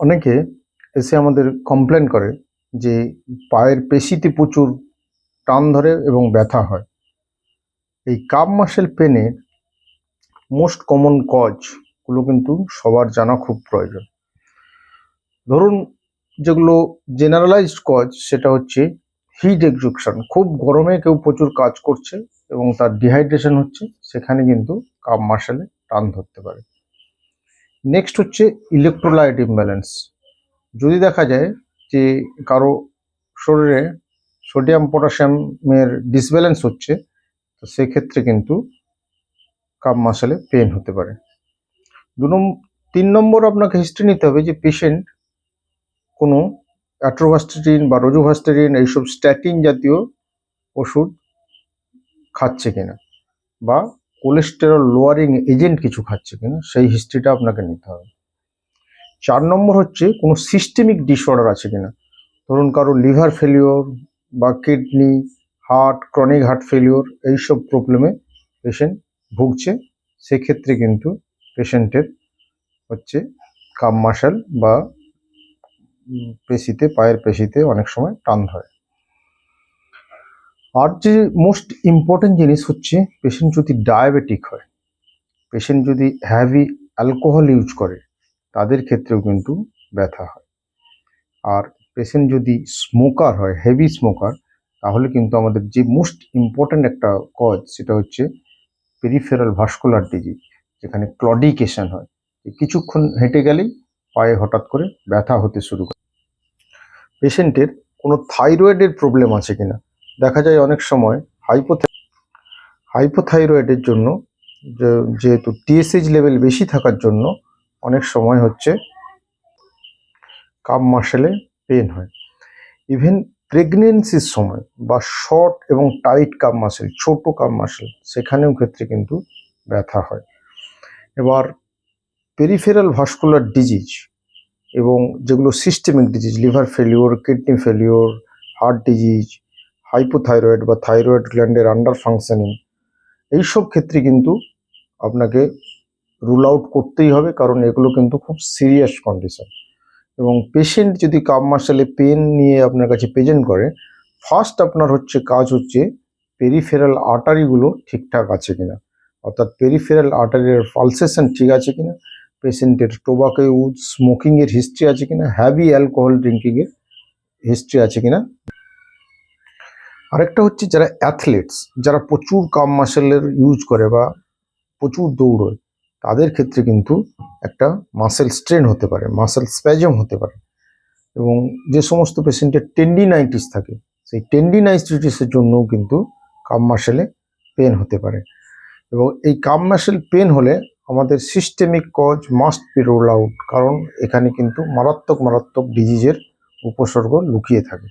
অনেকে এসে আমাদের কমপ্লেন করে যে পায়ের পেশিতে প্রচুর টান ধরে এবং ব্যথা হয়। এই কাপ মাসেল পেনের মোস্ট কমন কজগুলো কিন্তু সবার জানা খুব প্রয়োজন। ধরুন যেগুলো জেনারেলাইজড কজ সেটা হচ্ছে হিট এক্সজুকশন খুব গরমে কেউ প্রচুর কাজ করছে এবং তার ডিহাইড্রেশন হচ্ছে, সেখানে কিন্তু কাপ মাসেলে টান ধরতে পারে। নেক্সট হচ্ছে ইলেকট্রোলাইট ইমব্যালেন্স যদি দেখা যায় যে কারও শরীরে সোডিয়াম পটাশিয়ামের ডিসব্যালেন্স হচ্ছে, তো সেক্ষেত্রে কিন্তু কাপ মাসেলে পেন হতে পারে। দু তিন নম্বর আপনাকে হিস্ট্রি নিতে হবে যে পেশেন্ট কোনো অ্যাট্রোভাস্টেরিন বা রোজোভাস্টেরিন এইসব স্ট্যাটিন জাতীয় ওষুধ খাচ্ছে কিনা বা কোলেস্টেরল লোয়ারিং এজেন্ট কিছু খাচ্ছে কিনা সেই হিস্ট্রিটা আপনাকে নিতে হবে। চার নম্বর হচ্ছে কোনো সিস্টেমিক ডিসঅর্ডার আছে কিনা। ধরুন কারও লিভার ফেলিওর বা kidney heart chronic heart failure এইসব প্রবলেমে পেশেন্ট ভুগছে। সেক্ষেত্রে কিন্তু পেশেন্টের হচ্ছে কাম মাসাল বা পেশিতে, পায়ের পেশিতে অনেক সময় টান ধরে। আর যে মোস্ট ইম্পর্টেন্ট জিনিস হচ্ছে পেশেন্ট যদি ডায়াবেটিক হয় পেশেন্ট যদি হ্যাভি অ্যালকোহল ইউজ করে, তাদের ক্ষেত্রেও কিন্তু ব্যথা হয়। আর পেশেন্ট যদি স্মোকার হয় হেভি স্মোকার তাহলে কিন্তু আমাদের যে মোস্ট ইম্পর্ট্যান্ট একটা কজ সেটা হচ্ছে পেরিফেরাল ভাস্কুলার ডিজিজ যেখানে ক্লডিকেশন হয়। কিছুক্ষণ হেঁটে গেলেই পায়ে হঠাৎ করে ব্যথা হতে শুরু করে। পেশেন্টের কোনো থাইরয়েডের প্রবলেম আছে কিনা? দেখা যায় অনেক সময় হাইপো হাইপোথাইরয়েডের জন্য যেহেতু টিএসএইচ লেভেল বেশি থাকার জন্য অনেক সময় হচ্ছে কাপ মাসেলে পেন হয়। ইভেন প্রেগনেন্সির সময় বা শর্ট এবং টাইট কাপ মাসেল, ছোট কাপ মাসেল, সেখানেও ক্ষেত্রে কিন্তু ব্যথা হয়। এবার পেরিফেরাল ভাস্কুলার ডিজিজ এবং যেগুলো systemic disease liver failure kidney failure heart disease hypothyroid বা থাইরয়েড গ্ল্যান্ডের আন্ডার ফাংশনিং এইসব ক্ষেত্রে কিন্তু আপনাকে রুল আউট করতেই হবে, কারণ এগুলো কিন্তু খুব সিরিয়াস কন্ডিশন এবং পেশেন্ট যদি কাপ মাসালে পেন নিয়ে আপনার কাছে প্রেজেন্ট করে ফার্স্ট আপনার হচ্ছে কাজ হচ্ছে পেরিফেরাল আর্টারিগুলো ঠিকঠাক আছে কিনা। অর্থাৎ পেরিফেরাল আর্টারির পালসেশন ঠিক আছে কিনা পেশেন্টের টোবাকো ইউজ স্মোকিংয়ের হিস্ট্রি আছে কিনা হ্যাভি অ্যালকোহল ড্রিঙ্কিংয়ের হিস্ট্রি আছে কিনা আরেকটা হচ্ছে যারা অ্যাথলেটস যারা প্রচুর কাম মাসেলের ইউজ করে বা প্রচুর দৌড়য়, তাদের ক্ষেত্রে কিন্তু একটা মাসেল স্ট্রেন হতে পারে মাসেল স্প্যাজম হতে পারে। এবং যে সমস্ত পেশেন্টের টেন্ডিনাইটিস থাকে, সেই টেন্ডিনাইটিসের জন্যও কিন্তু কাম মাসেলে পেন হতে পারে। এবং এই কাম মাসেল পেন হলে আমাদের systemic cause must be rule out কারণ এখানে কিন্তু মারাত্মক মারাত্মক ডিজিজের উপসর্গ লুকিয়ে থাকে।